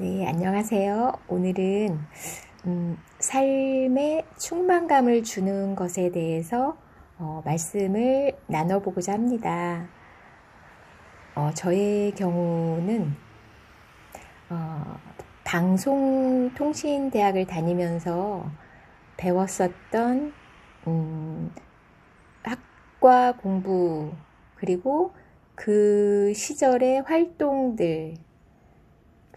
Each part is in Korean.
네, 안녕하세요. 오늘은 음, 삶의 충만감을 주는 것에 대해서 어, 말씀을 나눠보고자 합니다. 어, 저의 경우는 어, 방송통신대학을 다니면서 배웠었던 음, 학과 공부 그리고 그 시절의 활동들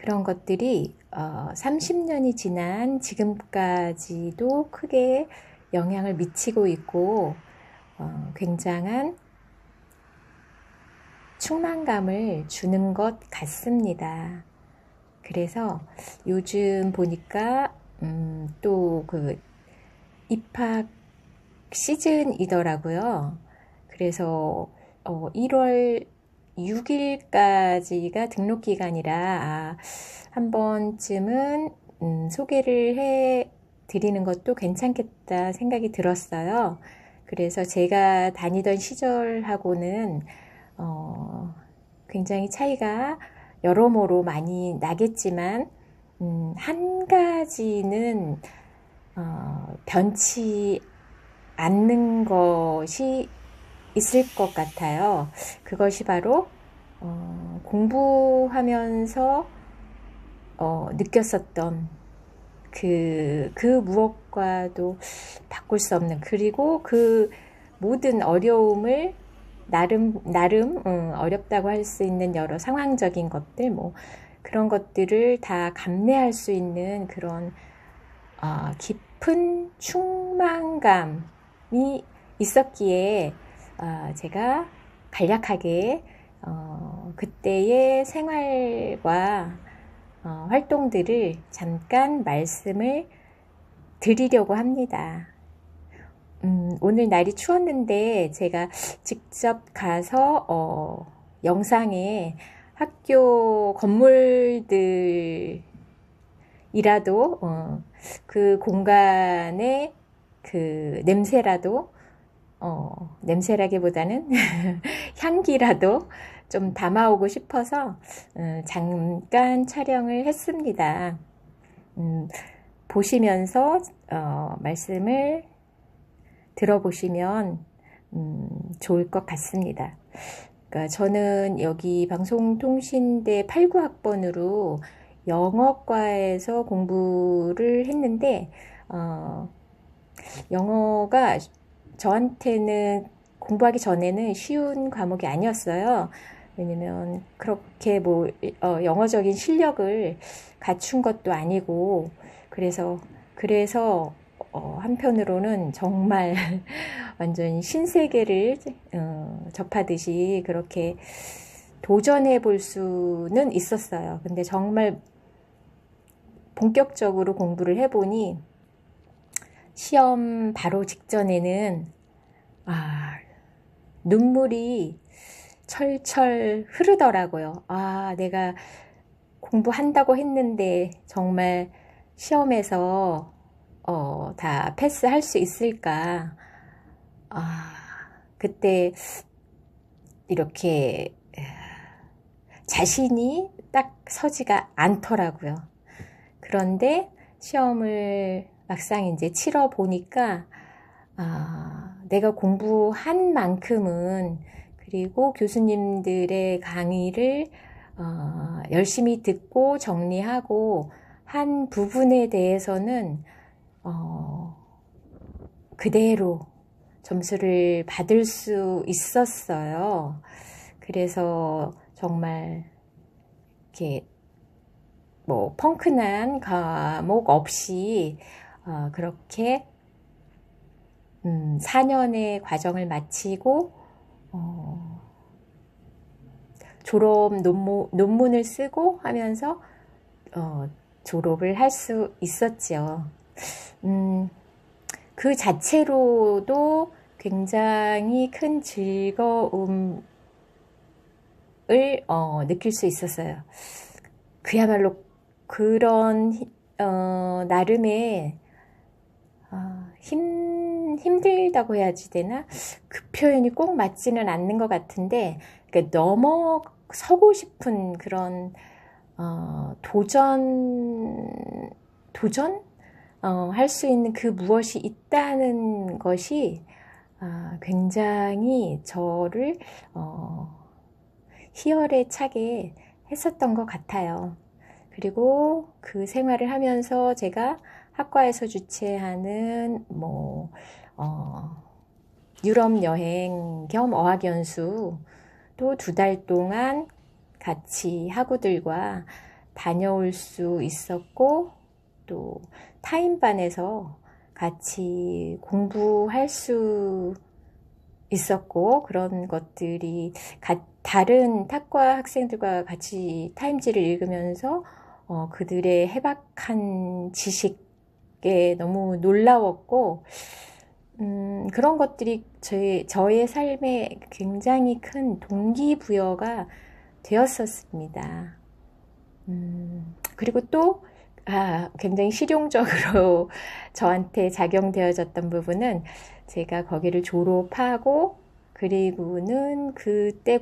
그런 것들이 어, 30년이 지난 지금까지도 크게 영향을 미치고 있고 어, 굉장한 충만감을 주는 것 같습니다. 그래서 요즘 보니까 음, 또그 입학 시즌이더라고요. 그래서 어, 1월 6일까지가 등록 기간이라 아, 한 번쯤은 음, 소개를 해 드리는 것도 괜찮겠다 생각이 들었어요. 그래서 제가 다니던 시절하고는 어, 굉장히 차이가 여러모로 많이 나겠지만 음, 한 가지는 어, 변치 않는 것이 있을 것 같아요. 그것이 바로 어, 공부하면서 어, 느꼈었던 그, 그 무엇과도 바꿀 수 없는 그리고 그 모든 어려움을 나름 나름 음, 어렵다고 할 수 있는 여러 상황적인 것들 뭐 그런 것들을 다 감내할 수 있는 그런 어, 깊은 충만감이 있었기에 어, 제가 간략하게 어, 그때의 생활과 어, 활동들을 잠깐 말씀을 드리려고 합니다. 음, 오늘 날이 추웠는데 제가 직접 가서 어, 영상에 학교 건물들이라도 어, 그 공간의 그 냄새라도 어, 냄새라기보다는 향기라도 좀 담아오고 싶어서 음, 잠깐 촬영을 했습니다. 음, 보시면서 어, 말씀을 들어보시면 음, 좋을 것 같습니다. 그러니까 저는 여기 방송통신대 89학번으로 영어과에서 공부를 했는데 어, 영어가 저한테는 공부하기 전에는 쉬운 과목이 아니었어요. 왜냐면 그렇게 뭐 어, 영어적인 실력을 갖춘 것도 아니고 그래서 그래서 어, 한편으로는 정말 완전 신세계를 어, 접하듯이 그렇게 도전해 볼 수는 있었어요. 근데 정말 본격적으로 공부를 해보니 시험 바로 직전에는 아, 눈물이 철철 흐르더라고요. 아, 내가 공부한다고 했는데 정말 시험에서 어, 다 패스할 수 있을까? 아, 그때 이렇게 자신이 딱 서지가 않더라고요. 그런데 시험을 막상 이제 치러 보니까 아, 내가 공부한 만큼은 그리고 교수님들의 강의를 어, 열심히 듣고 정리하고 한 부분에 대해서는 어, 그대로 점수를 받을 수 있었어요. 그래서 정말 이렇게 뭐 펑크난 과목 없이 어, 그렇게 음, 4년의 과정을 마치고 어, 졸업 논문, 논문을 쓰고 하면서 어, 졸업을 할 수 있었죠. 음, 그 자체로도 굉장히 큰 즐거움을 어, 느낄 수 있었어요. 그야말로 그런 어, 나름의 어, 힘, 힘들다고 해야지 되나? 그 표현이 꼭 맞지는 않는 것 같은데, 그 넘어서고 싶은 그런, 어, 도전, 도전? 어, 할 수 있는 그 무엇이 있다는 것이 아, 굉장히 저를 어, 희열에 차게 했었던 것 같아요. 그리고 그 생활을 하면서 제가 학과에서 주최하는 뭐 어, 유럽 여행 겸 어학연수 또 두 달 동안 같이 학우들과 다녀올 수 있었고 또 타임반에서 같이 공부할 수 있었고 그런 것들이 가- 다른 탁과 학생들과 같이 타임지를 읽으면서 어, 그들의 해박한 지식에 너무 놀라웠고 음, 그런 것들이 저의, 저의 삶에 굉장히 큰 동기부여가 되었었습니다. 음, 그리고 또, 아, 굉장히 실용적으로 저한테 작용되어졌던 부분은 제가 거기를 졸업하고, 그리고는 그때